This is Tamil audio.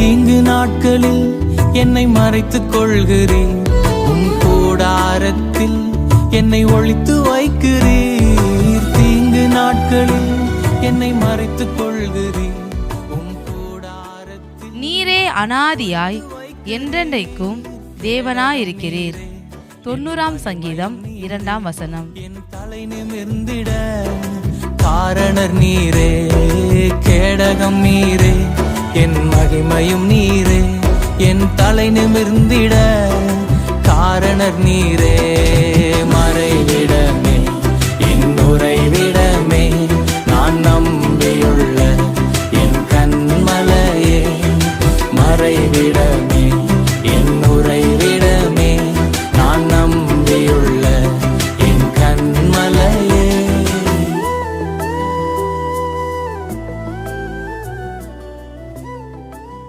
தீங்கு நாட்களில் என்னை மறைத்துக் கொள்கிறீர் உம் கூடாரத்தில் என்னை ஒழித்து வைக்கிறீர். தீங்கு நாட்களில் என்னை மறைத்துக் கொள்கிறீர் உம் கூடாரத்தில் நீரே அனாதியாய் என்றென்றைக்கும் தேவனாயிருக்கிறீர். தொண்ணூறாம் சங்கீதம் இரண்டாம் வசனம். என் தலை நிமிர்ந்திட காரணர் நீரே கேடகம் நீரே என் மகிமையும் நீரே. என் தலை நிமிர்ந்திட காரணர் நீரே. மறைவிடமே என் உறைவிடமே. நான் நம்பியுள்ள என் கண்மலையே. மறைவிடமே.